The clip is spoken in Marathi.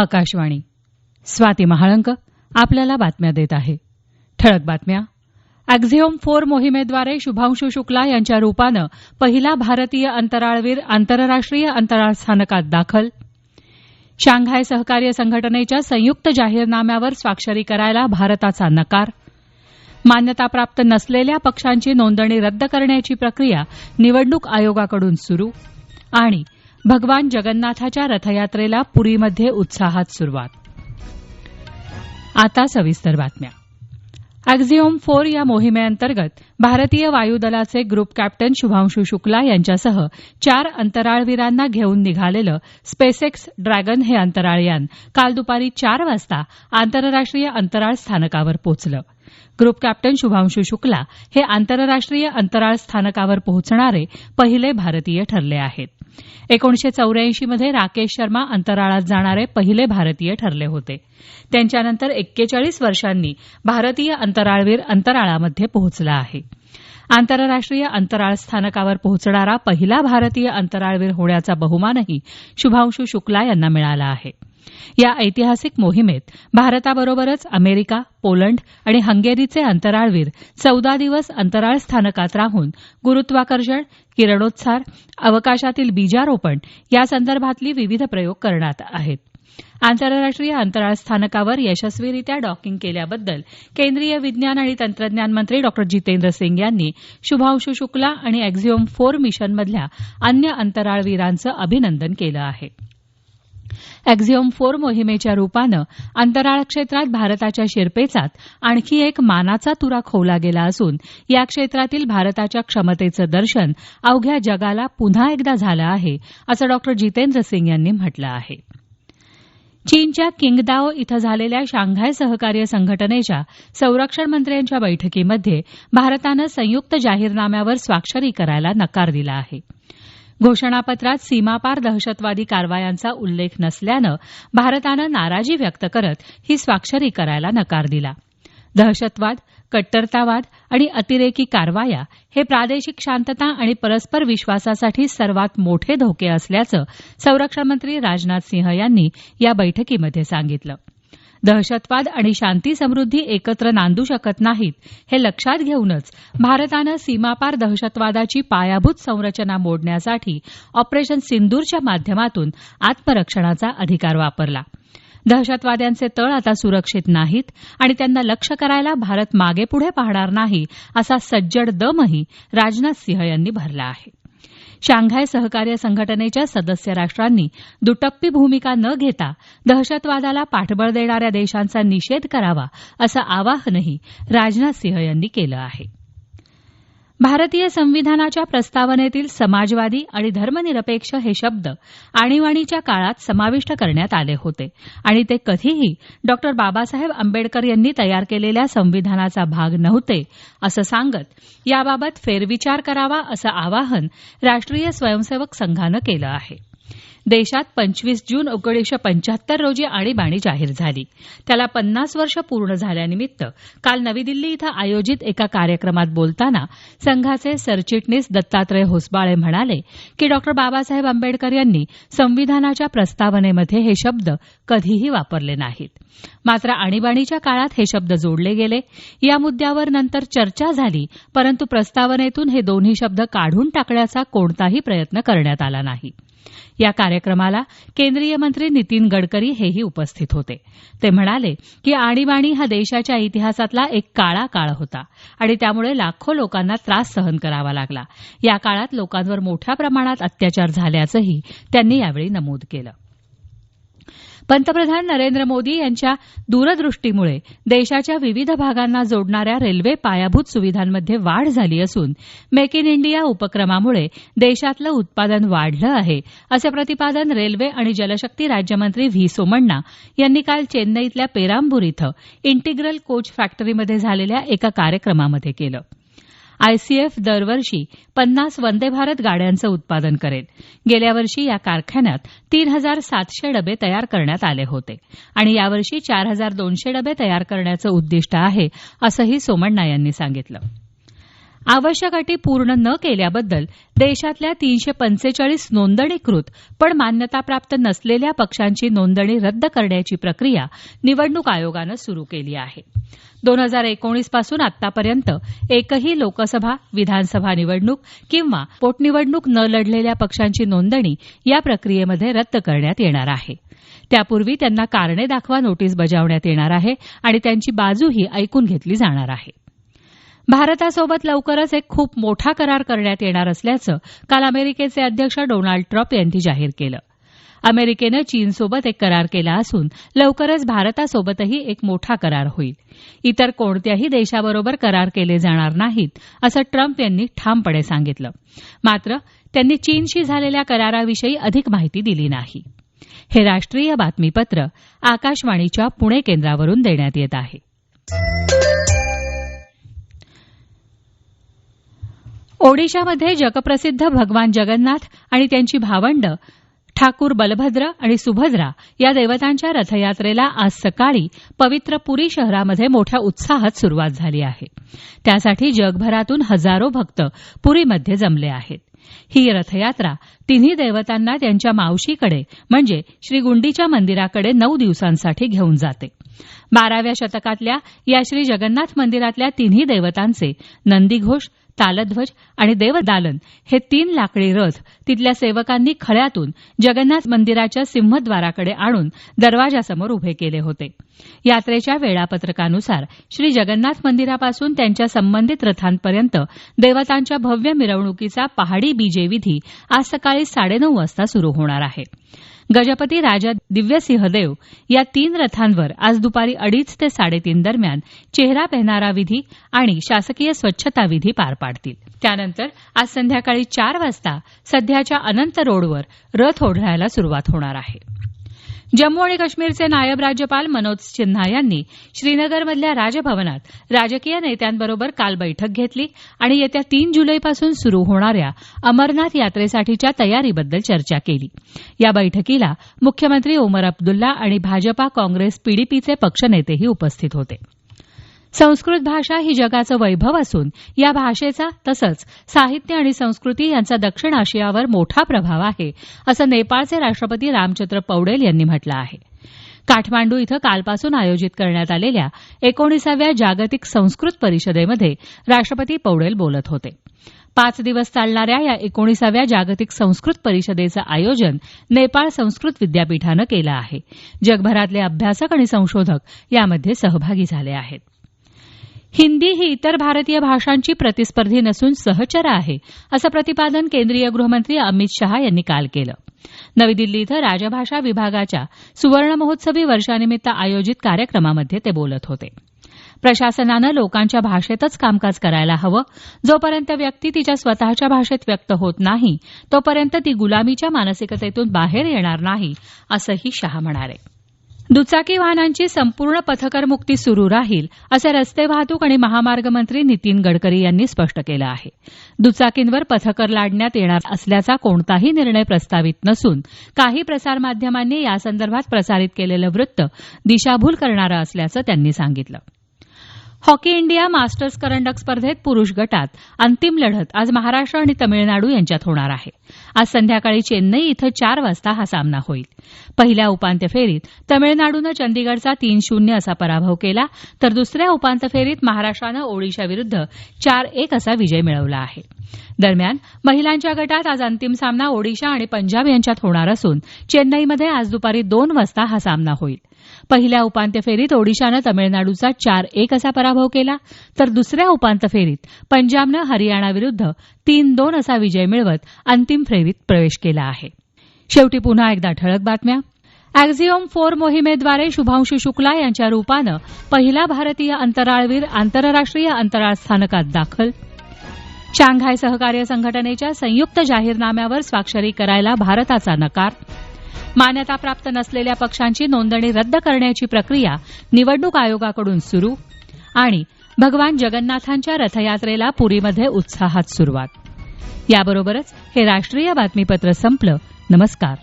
आकाशवाणी. स्वाती महाळंक आपल्याला बातम्या देत आहे. ठळक बातम्या. अँक्झिओम फोर मोहिमेद्वारे शुभांशू शुक्ला यांच्या रुपानं पहिला भारतीय अंतराळवीर आंतरराष्ट्रीय अंतराळ स्थानकात दाखल. शांघाय सहकार्य संघटनेच्या संयुक्त जाहीरनाम्यावर स्वाक्षरी करायला भारताचा नकार. मान्यताप्राप्त नसलेल्या पक्षांची नोंदणी रद्द करण्याची प्रक्रिया निवडणूक आयोगाकडून सुरू. आणि भगवान जगन्नाथाच्या रथयात्रेला पुरीमध्ये उत्साहात सुरुवात. आता सविस्तर बातम्या. अॅक्झिओम फोर या मोहिमेअंतर्गत भारतीय वायुदलाचे ग्रुप कॅप्टन शुभांशू शुक्ला यांच्यासह चार अंतराळवीरांना घेऊन निघालेलं स्पेसएक्स ड्रॅगन हे अंतराळयान काल दुपारी चार वाजता आंतरराष्ट्रीय अंतराळ स्थानकावर पोहोचलं ग्रुप कॅप्टन शुभांशू शुक्ला हे आंतरराष्ट्रीय अंतराळ स्थानकावर पोहोचणारे पहिले भारतीय ठरले आहेत. एकोणीशे चौऱ्याऐंशीमध्ये राकेश शर्मा अंतराळात जाणारे पहिले भारतीय ठरले होते. त्यांच्यानंतर एक्केचाळीस वर्षांनी भारतीय अंतराळवीर अंतराळामध्ये पोहोचला आहे. आंतरराष्ट्रीय अंतराळ स्थानकावर पोहोचणारा पहिला भारतीय अंतराळवीर होण्याचा बहुमानही शुभांशू शुक्ला यांना मिळाला आहे. या ऐतिहासिक मोहिमेत भारताबरोबरच अमेरिका पोलंड आणि हंगेरीचे अंतराळवीर चौदा दिवस अंतराळ स्थानकात राहून गुरुत्वाकर्षण किरणोत्सार अवकाशातील बीजारोपण यासंदर्भातली विविध प्रयोग करणार आहेत. आंतरराष्ट्रीय अंतराळ स्थानकावर यशस्वीरित्या डॉकिंग केल्याबद्दल केंद्रीय विज्ञान आणि तंत्रज्ञान मंत्री डॉ. जितेंद्र सिंग यांनी शुभांशू शुक्ला आणि एक्झिओम फोर मिशनमधल्या अन्य अंतराळवीरांचं अभिनंदन केलं आहे. एक्झिओम फोर मोहिमेच्या रुपानं अंतराळ क्षेत्रात भारताच्या शिरपेचात आणखी एक मानाचा तुरा खोवला गेला असून या क्षेत्रातील भारताच्या क्षमतेचं दर्शन अवघ्या जगाला पुन्हा एकदा झालं आहे असं डॉक्टर जितेंद्र सिंग यांनी म्हटलं आहे. चीनच्या किंगदाओ इथं झालेल्या शांघाय सहकार्य संघटनेच्या संरक्षण मंत्र्यांच्या बैठकीमध्ये भारतानं संयुक्त जाहीरनाम्यावर स्वाक्षरी करायला नकार दिला आहे. घोषणापत्रात सीमापार दहशतवादी कारवायांचा उल्लेख नसल्यानं भारतानं नाराजी व्यक्त करत ही स्वाक्षरी करायला नकार दिला. दहशतवाद कट्टरतावाद आणि अतिरेकी कारवाया हे प्रादेशिक शांतता आणि परस्पर विश्वासासाठी सर्वात मोठे धोके असल्याचं संरक्षण मंत्री राजनाथ सिंह यांनी या बैठकीमध्ये सांगितलं. दहशतवाद आणि शांती समृद्धी एकत्र नांदू शकत नाहीत हे लक्षात घेऊनच भारतानं सीमापार दहशतवादाची पायाभूत संरचना मोडण्यासाठी ऑपरेशन सिंदूरच्या माध्यमातून आत्मरक्षणाचा अधिकार वापरला. दहशतवाद्यांचे तळ आता सुरक्षित नाहीत आणि त्यांना लक्ष्य करायला भारत मागेपुढे पाहणार नाही असा सज्जड दमही राजनाथ सिंह यांनी भरला आहे. शांघाय सहकार्य संघटनेच्या सदस्य राष्ट्रांनी दुटप्पी भूमिका न घेता दहशतवादाला पाठबळ देणाऱ्या देशांचा निषेध करावा असं आवाहनही राजनाथ सिंह यांनी केलं आहे. भारतीय संविधानाच्या प्रस्तावनेतील समाजवादी आणि धर्मनिरपेक्ष हे शब्द आणीबाणीच्या काळात समाविष्ट करण्यात आले होते आणि ते कधीही डॉक्टर बाबासाहेब आंबेडकर यांनी तयार केलेल्या संविधानाचा भाग नव्हते असं सांगत याबाबत फेरविचार करावा असं आवाहन राष्ट्रीय स्वयंसेवक संघानं केलं आहे. देशात पंचवीस जून एकोणीसशे पंच्याहत्तर रोजी आणीबाणी जाहीर झाली. त्याला पन्नास वर्ष पूर्ण झाल्यानिमित्त काल नवी दिल्ली इथं आयोजित एका कार्यक्रमात बोलताना संघाचे सरचिटणीस दत्तात्रय होसबाळे म्हणाले की डॉक्टर बाबासाहेब आंबेडकर यांनी संविधानाच्या प्रस्तावनेमध्ये हे शब्द कधीही वापरले नाहीत. मात्र आणीबाणीच्या काळात हे शब्द जोडले गेले. या मुद्द्यावर नंतर चर्चा झाली परंतु प्रस्तावनेतून हे दोन्ही शब्द काढून टाकण्याचा कोणताही प्रयत्न करण्यात आला नाही. या कार्यक्रमाला केंद्रीय मंत्री नितीन गडकरी हेही उपस्थित होते. ते म्हणाले की आणीबाणी हा देशाच्या इतिहासातला एक काळा काळ होता आणि त्यामुळे लाखो लोकांना त्रास सहन करावा लागला. या काळात लोकांवर मोठ्या प्रमाणात अत्याचार झाल्याचंही त्यांनी यावेळी नमूद केलं. पंतप्रधान नरेंद्र मोदी यांच्या दूरदृष्टीमुळे देशाच्या विविध भागांना जोडणाऱ्या रेल्वे पायाभूत सुविधांमध्ये वाढ झाली असून मेक इन इंडिया उपक्रमामुळे देशातलं उत्पादन वाढलं आहे असं प्रतिपादन रेल्वे आणि जलशक्ती राज्यमंत्री व्ही. सोमण्णा यांनी काल चेन्नईतल्या पेरांबूर इथं इंटिग्रल कोच फॅक्टरीमध्ये झालेल्या एका कार्यक्रमामध्ये केलं. आयसीएफ दरवर्षी पन्नास वंदे भारत गाड्यांचं उत्पादन करेल. गेल्या वर्षी या कारखान्यात तीन हजार सातशे डबे तयार करण्यात आले होते. आणि यावर्षी चार हजार दोनशे डबे तयार करण्याचं उद्दिष्ट आहे असंही सोमण्णा यांनी सांगितलं. आवश्यक अटी पूर्ण न केल्याबद्दल देशातल्या तीनशे पंचेचाळीस नोंदणीकृत पण मान्यताप्राप्त नसलेल्या पक्षांची नोंदणी रद्द करण्याची प्रक्रिया निवडणूक आयोगानं सुरू केली आहे. दोन हजार एकोणीसपासून आतापर्यंत एकही लोकसभा विधानसभा निवडणूक किंवा पोटनिवडणूक न लढलेल्या पक्षांची नोंदणी या प्रक्रियेमध्ये रद्द करण्यात येणार आहे. त्यापूर्वी त्यांना कारणे दाखवा नोटीस बजावण्यात येणार आहे आणि त्यांची बाजूही ऐकून घेतली जाणार आहे. भारतासोबत लवकरच एक खूप मोठा करार करण्यात येणार असल्याचं काल अमेरिकेचे अध्यक्ष डोनाल्ड ट्रम्प यांनी जाहीर केलं. अमेरिकेनं चीनसोबत एक करार केला असून लवकरच भारतासोबतही एक मोठा करार होईल. इतर कोणत्याही देशाबरोबर करार केले जाणार नाहीत असं ट्रम्प यांनी ठामपणे सांगितलं. मात्र त्यांनी चीनशी झालेल्या कराराविषयी अधिक माहिती दिली नाही. हे राष्ट्रीय बातमीपत्र आकाशवाणीच्या पुणे केंद्रावरून देण्यात येत आहे. ओडिशामध्ये जगप्रसिद्ध भगवान जगन्नाथ आणि त्यांची भावंड ठाकूर बलभद्र आणि सुभद्रा या देवतांच्या रथयात्रेला आज सकाळी पवित्र पुरी शहरामध्ये मोठ्या उत्साहात सुरुवात झाली आहे. त्यासाठी जगभरातून हजारो भक्त पुरीमध्ये जमले आहेत. ही रथयात्रा तिन्ही देवतांना त्यांच्या मावशीकडे म्हणजे श्री गुंडीच्या मंदिराकडे नऊ दिवसांसाठी घेऊन जाते. बाराव्या शतकातल्या या श्री जगन्नाथ मंदिरातल्या तिन्ही देवतांचे नंदीघोष तालध्वज आणि देवदालन हे तीन लाकडी रथ तिथल्या सेवकांनी खळ्यातून जगन्नाथ मंदिराच्या सिंहद्वाराकडे आणून दरवाजासमोर उभे केले होते. यात्रेच्या वेळापत्रकानुसार श्री जगन्नाथ मंदिरापासून त्यांच्या संबंधित रथांपर्यंत देवतांच्या भव्य मिरवणुकीचा पहाडी बीजे विधी आज सकाळी साडेनऊ वाजता सुरू होणार आहे. गजपती राजा दिव्यसिंहदेव या तीन रथांवर आज दुपारी अडीच ते साडेतीन दरम्यान चेहरा पेहनारा विधी आणि शासकीय स्वच्छता विधी पार पाडतील. त्यानंतर आज संध्याकाळी चार वाजता सध्याच्या अनंत रोडवर रथ ओढण्याला सुरुवात होणार आहे. जम्मू आणि काश्मीरचे नायब राज्यपाल मनोज सिन्हा यांनी श्रीनगरमधल्या राजभवनात राजकीय नेत्यांबरोबर काल बैठक घेतली आणि येत्या तीन जुलैपासून सुरू होणाऱ्या अमरनाथ यात्रेसाठीच्या तयारीबद्दल चर्चा केली. या बैठकीला मुख्यमंत्री ओमर अब्दुल्ला आणि भाजपा काँग्रेस पीडीपीचे पक्षनेतेही उपस्थित होते. संस्कृत भाषा ही जगाचं वैभव असून या भाषेचा तसंच साहित्य आणि संस्कृती यांचा दक्षिण आशियावर मोठा प्रभाव आहे असं नेपाळचे राष्ट्रपती रामचंद्र पौडेल यांनी म्हटलं आहे. काठमांडू इथं कालपासून आयोजित करण्यात आलेल्या एकोणीसाव्या जागतिक संस्कृत परिषदेमध्ये राष्ट्रपती पौडेल बोलत होते. पाच दिवस चालणाऱ्या या एकोणीसाव्या जागतिक संस्कृत परिषदेचं आयोजन नेपाळ संस्कृत विद्यापीठानं केलं आहे. जगभरातले अभ्यासक आणि संशोधक यामध्ये सहभागी झाले आहेत. हिंदी ही इतर भारतीय भाषांची प्रतिस्पर्धी नसून सहचर आहे असं प्रतिपादन केंद्रीय गृहमंत्री अमित शहा यांनी काल केलं. नवी दिल्ली इथं राजभाषा विभागाच्या सुवर्ण महोत्सवी वर्षानिमित्त आयोजित कार्यक्रमामध्ये ते बोलत होते. प्रशासनानं लोकांच्या भाषेतच कामकाज करायला हवं. जोपर्यंत व्यक्ती तिच्या स्वतःच्या भाषेत व्यक्त होत नाही तोपर्यंत ती गुलामीच्या मानसिकतेतून बाहेर येणार नाही असंही शहा म्हणाले. दुचाकी वाहनांची संपूर्ण पथकरमुक्ती सुरू राहील असं रस्ते वाहतूक आणि महामार्ग मंत्री नितीन गडकरी यांनी स्पष्ट केलं आहे. दुचाकींवर पथकर लादण्यात येणार असल्याचा कोणताही निर्णय प्रस्तावित नसून काही प्रसारमाध्यमांनी यासंदर्भात प्रसारित केलेलं वृत्त दिशाभूल करणारं असल्याचं त्यांनी सांगितलं. हॉकी इंडिया मास्टर्स करंडक स्पर्धेत पुरुष गटात अंतिम लढत आज महाराष्ट्र आणि तमिळनाडू यांच्यात होणार आहे. आज संध्याकाळी चेन्नई इथं चार वाजता हा सामना होईल. पहिल्या उपांत्य फेरीत तमिळनाडूनं चंदीगडचा तीन शून्य असा पराभव केला तर दुसऱ्या उपांत्य फेरीत महाराष्ट्रानं ओडिशाविरुद्ध चार एक असा विजय मिळवला आहे. दरम्यान महिलांच्या गटात आज अंतिम सामना ओडिशा आणि पंजाब यांच्यात होणार असून चेन्नईमध्ये आज दुपारी दोन वाजता हा सामना होईल. पहिल्या उपांत्य फेरीत ओडिशानं तमिळनाडूचा चार एक असा पराभव केला तर दुसऱ्या उपांत्य फेरीत पंजाबनं हरियाणाविरुद्ध तीन दोन असा विजय मिळवत अंतिम फेरीत प्रवेश केला आहे. शेवटी पुन्हा एकदा ठळक बातम्या. अॅक्झिओम फोर मोहिमेद्वारे शुभांशू शुक्ला यांच्या रूपानं पहिला भारतीय अंतराळवीर आंतरराष्ट्रीय अंतराळ स्थानकात दाखल. शांघाय सहकार्य संघटनेच्या संयुक्त जाहीरनाम्यावर स्वाक्षरी करायला भारताचा नकार. मान्यताप्राप्त नसलेल्या पक्षांची नोंदणी रद्द करण्याची प्रक्रिया निवडणूक आयोगाकडून सुरू आणि भगवान जगन्नाथांच्या रथयात्रेला पुरीमध्ये उत्साहात सुरुवात. याबरोबरच हे राष्ट्रीय बातमीपत्र संपलं. नमस्कार.